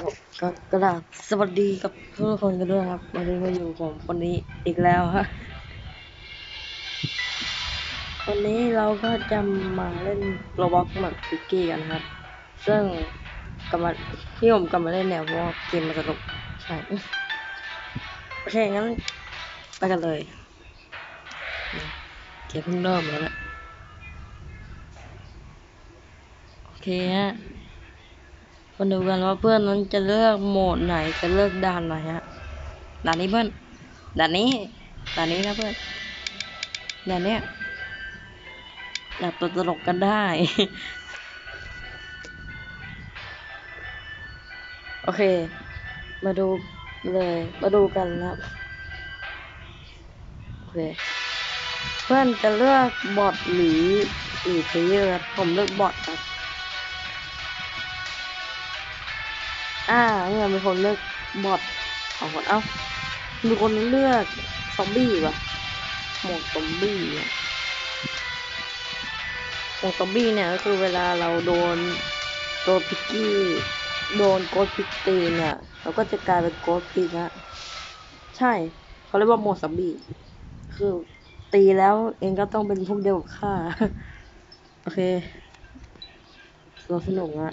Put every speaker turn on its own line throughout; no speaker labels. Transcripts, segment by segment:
ครับก็กระดาษสวัสดีกับทุกคนกันด้วยครับ วันนี้มาอยู่ผมคนนี้อีกแล้วฮะวันนี้เราก็จะมาเล่นโรบ็อกเหมือนฟิกกี้กันครับ ซึ่งกลับมาที่ผมกลับมาเล่นเนี่ยเพราะว่าเกมมันสนุกใช่โอเคงั้นไปกันเลยเกมเพิ่งเริ่มแล้วแหละโอเคฮะ มาดูกันว่าเพื่อนนั้นจะเลือกโหมดไหนจะเลือกด่านไหนฮะด่านนี้เพื่อนด่านนี้ด่านนี้นะเพื่อนด่านเนี้ยด่านตัวตลกกันได้ โอเค มาดูเลย มาดูกันนะครับ โอเค เพื่อนจะเลือกบอทหรือหรือเพลเยอร์ครับผมเลือกบอทครับ อ่าเนี่ยมีคนเลือกบอทสองคนเอ้ามีคนเลือกซอมบี้ว่ะหมวกซอมบี้อะหมวกซอมบี้เนี่ยก็คือเวลาเราโดนโดนพิกกี้โดนโกดพิกตีเนี่ยเราก็จะกลายเป็นโกดพิกฮะใช่เขาเรียกว่าโหมดซอมบี้คือตีแล้วเองก็ต้องเป็นพวกเดียวกับข้าโอเคเราสนุกอะ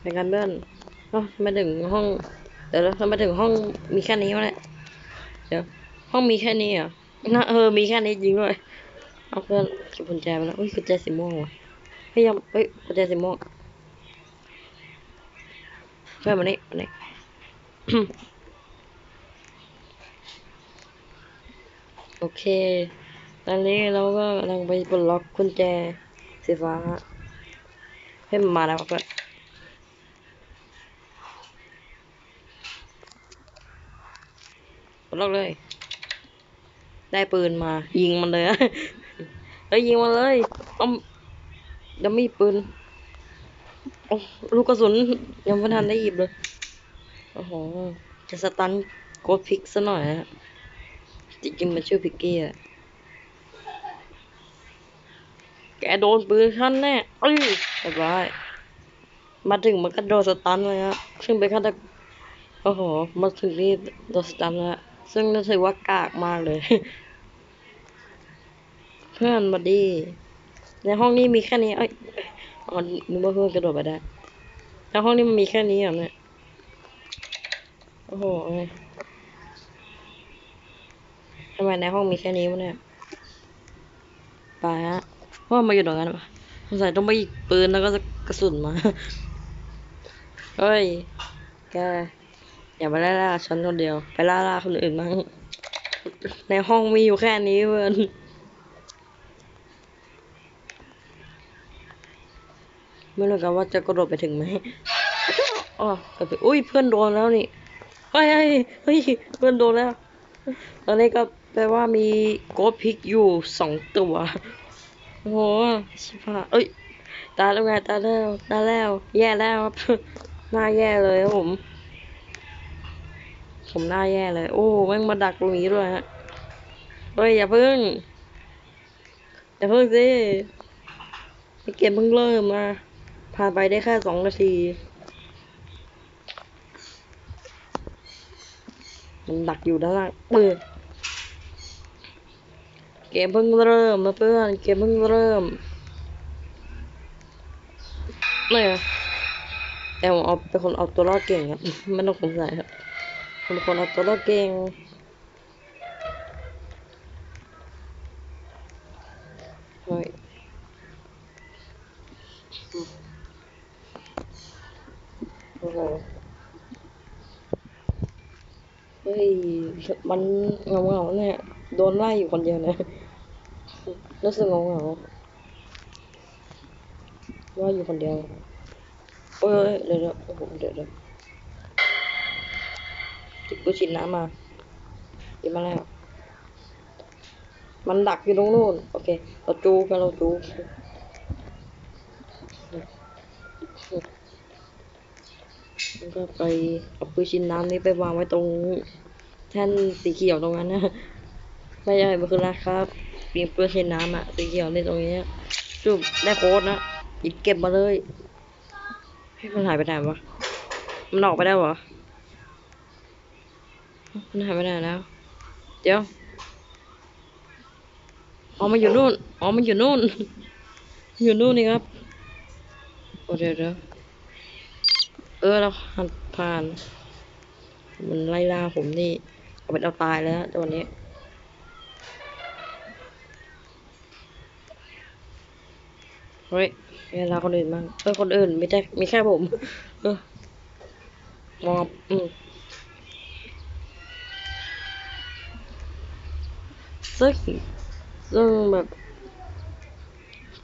ไปกันเดินเอ้ามาถึงห้อง เดี๋ยวเรามาถึงห้องมีแค่นี้วะเนี่ยเดี๋ยว ห้องมีแค่นี้เหรอน่าเออ มีแค่นี้จริงด้วย เอาเพื่อนเก็บกุญแจไปแล้วอุ้ยกุญแจสีม่วงว่ะเฮ้ยยังเฮ้ยกุญแจสีม่วงเพื่อนมานี่มานี่โอเค ตอนนี้เราก็กำลังไปปลดล็อกกุญแจ สีฟ้าให้มันมาแล้วเพื่อนปลดล็อกเลย ได้ปืนมา ยิงมันเลยอะเฮ้ยยิงมันเลยเอ้อมยังไม่มีปืนโอ้ลูกกระสุนยังไม่ทันได้หยิบเลย โอ้โห จะสตันโกดพิกซะหน่อยฮะจริงๆมันชื่อพิกกี้อะ แกโดนปืนขั้นแน่เอ้ยบร้อยมาถึงมันก็โดนสตันเลยฮะซึ่งเป็นฆาตกรโอ้โหมาถึงนี่โดนสตันแล้ว ซึ่งรู้สึกว่ากากมากเลย เพื่อนมาดี ในห้องนี้มีแค่นี้ เอ้ยอ๋อนึกว่าเพื่อนกระโดดไปได้ ในห้องนี้มันมีแค่นี้เหรอเนี่ย โอ้โหทำไมในห้องมีแค่นี้วะเนี่ย ไปฮะ ว่ามาอยู่ตรงนั้นปะสงสัยต้องไปหยิบปืนแล้วก็กระสุนมา เฮ้ย แก อย่ามาล่าล่าฉันคนเดียว ไปล่าล่าคนอื่นบ้ง ในห้องมีอยู่แค่นี้เพื่อนไม่รู้กันว่าจะกระโดดไปถึงไหมอ๋อไปไปอุ้ยเพื่อนโดนแล้วนี่เฮ้ยเฮ้ยเฮ้ยเพื่อนโดนแล้ว ตอนนี้ก็แปลว่ามีโกดพิกอยู่สองตัว โอ้โหชิบหายเอ้ย ตายแล้วไงตายแล้วตายแล้ว แย่แล้วครับหน้าแย่เลยครับผม ผมหน้าแย่เลย โอ้แม่งมาดักตรงนี้ด้วยฮะเฮ้ยอย่าพึ่งอย่าพึ่งสิเกมเพิ่งเริ่มมาผ่านไปได้แค่สองนาทีมันดักอยู่ด้านล่างเปิด มเพิ่งเริ่มนะเพื่อนเกมเพิ่งเริ่มเนี่ยแต่ผมเอาเป็นคนเอาตัวรอดเก่งครับไม่ต้องสงสัยครับผมเป็นคนเอาตัวรอดเก่งเฮ้ยโอ้โหเฮ้ยมันเงาเงาๆเนี่ยโดนไล่อยู่คนเดียวเนี่ย รู้สึกเงาเงาว่าอยู่คนเดียวเอ้ยเดี๋ยวเดี๋ยวโอ้โหเดี๋ยวเดี๋ยวจิบกูฉีดน้ำมาหยิบมาแล้ว มันดักอยู่ตรงนู้นโอเค เราจูกันเราจูแล้วก็ไปเอาปืนชินน้ำนี้ไปวางไว้ตรง แท่นสีเขียวตรงนั้นนะ ไม่ใช่มันคือนะครับ ปีนเปื้อนเส้นน้ำอะสีเขียวในตรงนี้จุบได้โค้ดนะหยิบเก็บมาเลยให้มันหายไปไหนวะมันออกไปได้วะมันหายไปไหนแล้ว เดี๋ยวอ๋อมันอยู่นู่นอ๋อมันอยู่นู่น อยู่นู่นนี่ครับโอ้เดี๋ยวเดี๋ยวเออเราหันผ่าน มันไล่ล่าผมนี่เอาเป็นเอาตายแล้วตัวนี้ เฮ้ยเวลาคนอื่นบ้างเออคนอื่นไม่ได้มีแค่ผมเออมอบอืมซึ่งซึ่งแบบ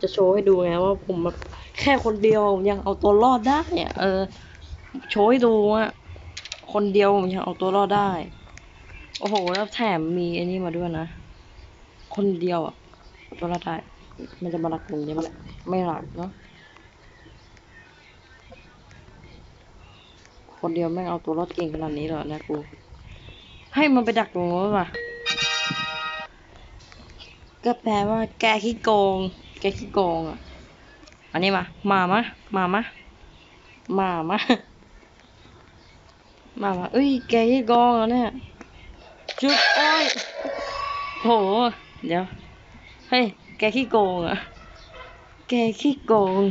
จะโชว์ให้ดูไงว่าผมแบบแค่คนเดียวยังเอาตัวรอดได้อะเออ โชว์ให้ดูว่าคนเดียวผมยังเอาตัวรอดได้ โอ้โหแล้วแถมมีไอ้นี่มาด้วยนะ คนเดียวอะเอาตัวรอดได้ มันจะมาหลักผมใช่ไหมไม่หลักเนาะคนเดียวแม่งเอาตัวรอดเก่งขนาดนี้เหรอนะกูให้มันไปดักตรงนู้นว่ะก็แปลว่าแกขี้โกง แกขี้โกงอะ อันนี้มา มามะ มามะ มามะ มามาเอ้ย แกขี้โกงแล้วเนี่ย จุดโอ้ยโห เดี๋ยว เฮ้ย กขี้โกงอะแกขี้โกง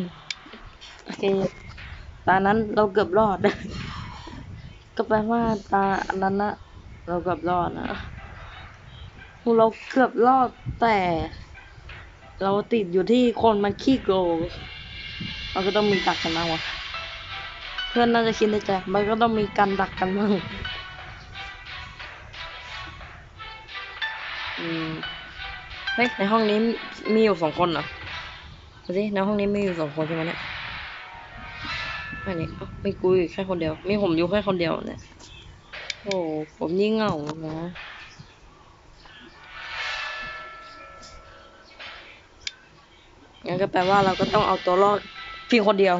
โอเค ตานั้นเราเกือบรอด ก็แปลว่าตาอันนั้นนะเราเกือบรอดนะเราเกือบรอดแต่ เราติดอยู่ที่คนมันขี้โกงเราก็ต้องมีดักกันบ้างวะเพื่อนน่าจะคิดในใจมันก็ต้องมีการดักกันบ้าง เฮ้ยในห้องนี้มีอยู่สองคนเหรอดูสิในห้องนี้มีอยู่สองคนใช่ไหมเนี่ยอันนี้เอ้ามีกูอยู่แค่คนเดียว มีผมอยู่แค่คนเดียวเนี่ยโอ้ผมยิ่งเหงานะงั้นก็แปลว่าเราก็ต้องเอาตัวรอดเพียงคนเดียว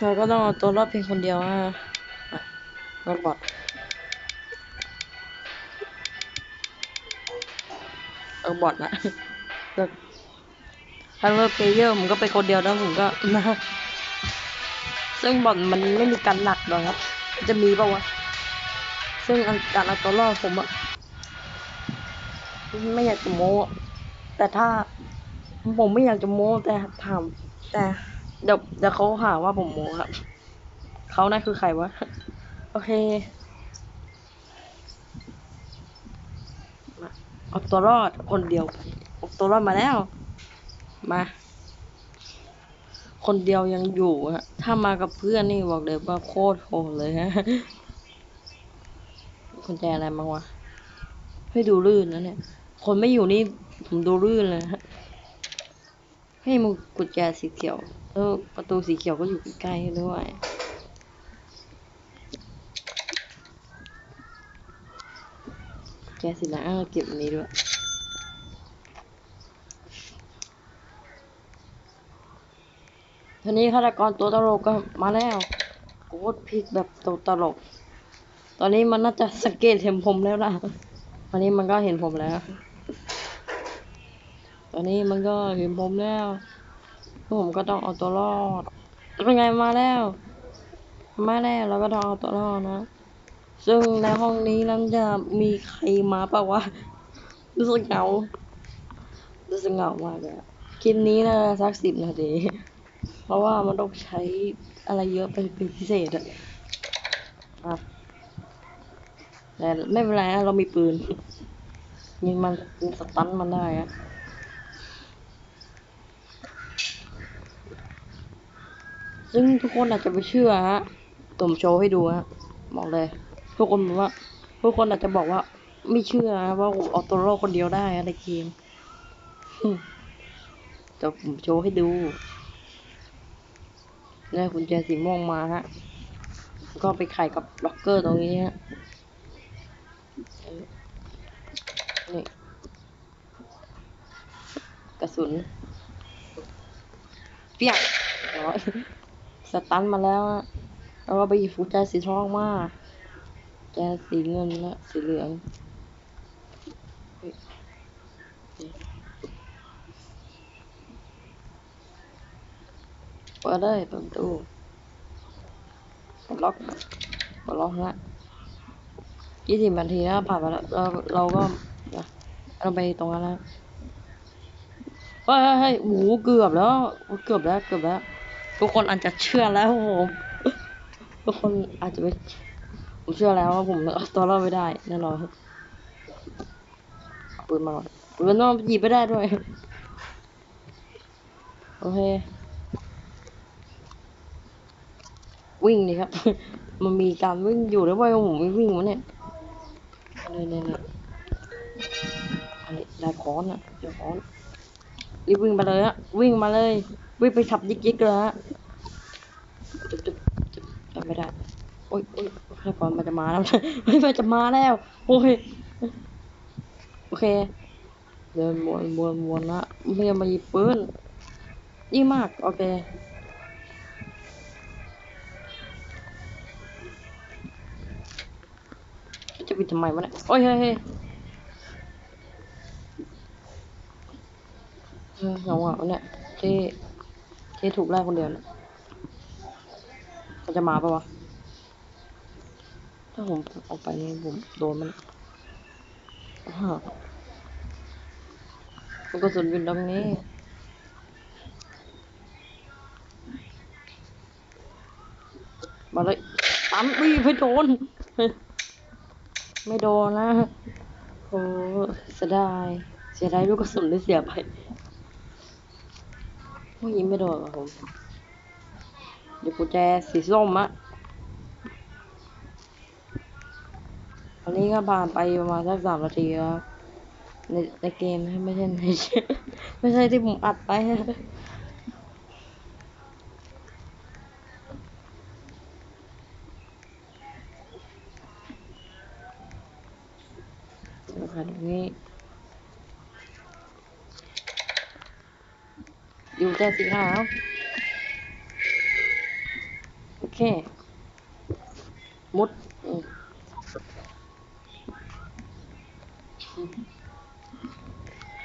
เราก็ต้องเอาตัวรอดเพียงคนเดียวอะอะรอดบอด เออบอดนะเลิกถ้าเลิกเพลเยอร์ผมก็ไปคนเดียวแล้วผมก็นะซึ่งบอดมันไม่มีการหนักหรอกครับ จะมีปะวะซึ่งการเอาตัวรอดผมอะไม่อยากจะโม้อะแต่ถ้าผมไม่อยากจะโม้แต่ถามแต่เดี๋ยวเดี๋ยวเขาหาว่าผมโม้ครับเขานั่นคือใครวะ โอเคมา เอาตัวรอดคนเดียวเอาตัวรอดมาแล้ว มา คนเดียวยังอยู่ฮะ ถ้ามากับเพื่อนนี่บอกเลยว่าโคตรโหดเลยฮะกุญแจอะไรมาวะให้ดูลื่นนะเนี่ย คนไม่อยู่นี่ผมดูลื่นเลยฮะให้มึงกุญแจสีเขียว เออ ประตูสีเขียวก็อยู่ใกล้ด้วย กสีเหลืองอะเก็บนนี้ด้วยทีนี้ฆาตกรตัวตลกก็มาแล้วโคตรพิกแบบตัวตลก ตอนนี้มันน่าจะสังเกตเห็นผมแล้วล่ะตอนนี้มันก็เห็นผมแล้ว ตอนนี้มันก็เห็นผมแล้ว ผมก็ต้องเอาตัวรอดเป็นไงมาแล้ว มาแล้วเราก็ต้องเอาตัวรอดนะ ซึ่งในห้องนี้นั้นจะมีใครมาป่าวะรู้สึกเหงารู้สึกเหงามากเลยคลิปนี้นะสักสิบนาทีเพราะว่ามันต้องใช้อะไรเยอะเป็นเป็นพิเศษอะแต่ไม่เป็นไรเรามีปืนยิงมันสตันมันได้อะซึ่งทุกคนอาจจะไม่เชื่อฮะผมโชว์ให้ดูฮะบอกเลย ทุกคนบอกว่าทุกคนอาจจะบอกว่า ไม่เชื่อนะว่าเอาตัวรอดคนเดียวได้อะในเกมอืมแต่ผมโชว์ให้ดูนี่คุณแจสีม่วงมาฮะ ก็ไปไข่กับล็อกเกอร์ตรงนี้ฮะนี่กระสุนเปียกร้อยสตันมาแล้วอะแล้วก็ไปหยิบฟูแจสีทองมา จะสีเงินและสีเหลืองเปิดได้ประตูปล็อกปลดล็อกละยี่สิบนาทีแล้วผ่านมาแล้วเราเราก็เราไปตรงนั้นแล้วเฮ้ยเฮ้โอ้เกือบแล้ว เกือบแล้ว เกือบแล้ว ทุกคนอาจจะเชื่อแล้วผม ทุกคนอาจจะไม่ ผมเชื่อแล้วว่าผมเอาตัวรอดไม่ได้แน่นอนครับปืนมาก่อนปืนต้องหยิบไม่ได้ด้วย โอเค วิ่งดิครับ มันมีการวิ่งอยู่แล้วว่าผมไม่วิ่งวะเนี่ยเนี่ยเนี่ยเนี่ยได้ค้อนอะได้ค้อนรีบวิ่งไปเลยฮะวิ่งมาเลย วิ่งไปขับยิกยิกๆเลยฮะจุ๊บจุ๊บจุ๊บจำไม่ได้โอ้ยโอ้ย แค่ก่อนมันจะมาแล้วเฮ้ยมันจะมาแล้ว โอ้ย โอเค เดินวนวนวนนะไม่ยมมาหยิบปืนยี่มาก โอเคจะปิดทำไมวะเนี่ยโอ้ยเฮ้ยเฮ้ยเออเหงาอะเนี่ยที่ที่ถูกไล่คนเดียวเนี่ยเขาจะมาปะวะ ถ้าผมออกไปนี่ผมโดนมันอ้าวมันก็สุนอยู่ตรงนี้มาเลยตันปีไม่โดน ไม่โดนนะโอ้เสียดายเสียดายลูกกระสุนที่เสียไปผู้หญิงไม่โดนหรอผมเดี๋ยวกุญแจสีส้มอะ นี้ก็ผ่านไปประมาณสักสามนาทีครับในในเกมไม่ใช่ในไม่ใช่ที่ผมอัดไปนะนะคะตรงนี้ อยู่แต่สีขาวโอเค มุดอืม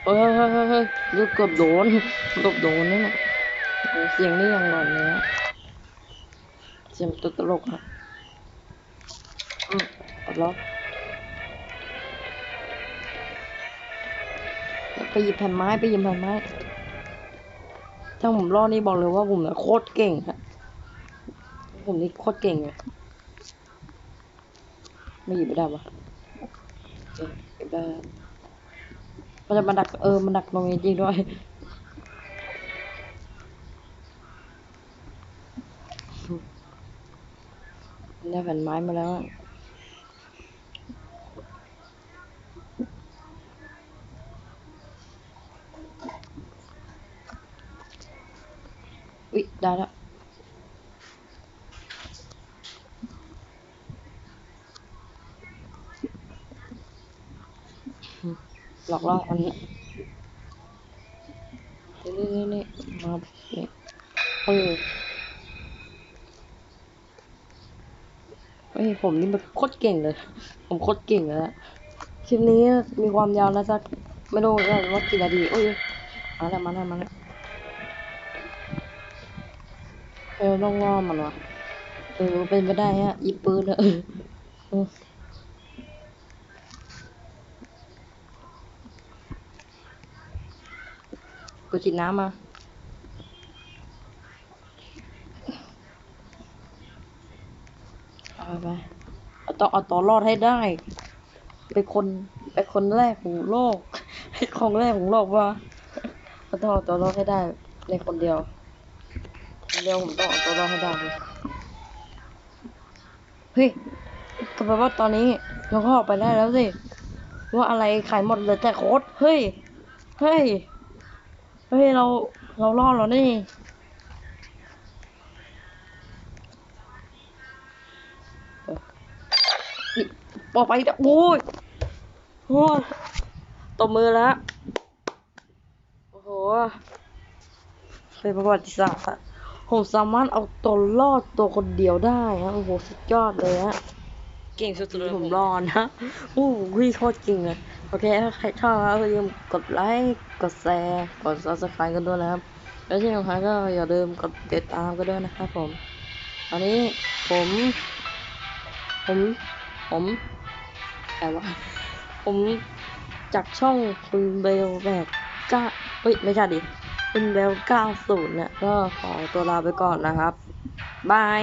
เฮ้ยเฮ้ยเฮ้ยเกือบโดนเกือบโดนนี่นะเสียงนี่ยังหลอนเลยอะเสียงตัวตลกอะอืมปลดล็อกไปหยิบแผ่นไม้ไปหยิบแผ่นไม้ ถ้าผมรอดนี่บอกเลยว่าผมเนี่ยโคตรเก่งครับผมนี่โคตรเก่งเลยไม่หยิบไม่ได้ปะเออหยิบได้ มันจะมาดักเออมันดักตรงนี้จริงด้วยได้แผ่นไม้มาแล้วอะอุ๊ยได้แล้ว หลอกล่อคนนี้นี่นี่นี่มาเนี่ยเออเฮ้ยผมนี่มันโคตรเก่งเลย ผมโคตรเก่งเลยอะคลิปนี้มีความยาวนะสักไม่รู้ว่ากี่นาทีโอ้ยมาแล้วมาแล้วมาแล้วเออต้องล่อมันวะเออเป็นไปได้ฮะยิบปืนเลยเออเออ กูจิบน้ำมา เอาไปเอาต้องเอาตัวรอดให้ได้ เป็นคน เป็นคนแรกของโลกเป็นคนแรกของโลกว่าเราต้องเอาตัวรอดให้ได้ในคนเดียวคนเดียวผมต้องเอาตัวรอดให้ได้เฮ้ยก็แปลว่าตอนนี้เราก็ออกไปได้แล้วสิ ว่าอะไรขายหมดเลยแต่โค้ดเฮ้ย เฮ้ย เฮ้ยเราเรารอดแล้วนี่เออนี่ปอกไปเดี๋ยวโอ้ยโอ้ยตบมือแล้ว โอ้โห เป็นประวัติศาสตร์ผมสามารถเอาตัวรอดตัวคนเดียวได้ฮะ โอ้โห สุดยอดเลยฮะ เก่งสุดๆผมรอนะ โอ้โหโคตรเก่งเลย โอเคถ้าใครชอบก็อย่าลืมกดไลค์ กดแชร์ กด subscribe กันด้วยนะครับ แล้วที่สำคัญก็อย่าลืมกดติดตามกันด้วยนะครับผมตอนนี้ผม ผม ผมแต่ว่าผมจากช่องคุณเบลแบบก้าเอ้ยไม่ใช่ดิคุณเบล90เนี่ยก็ขอตัวลาไปก่อนนะครับ บาย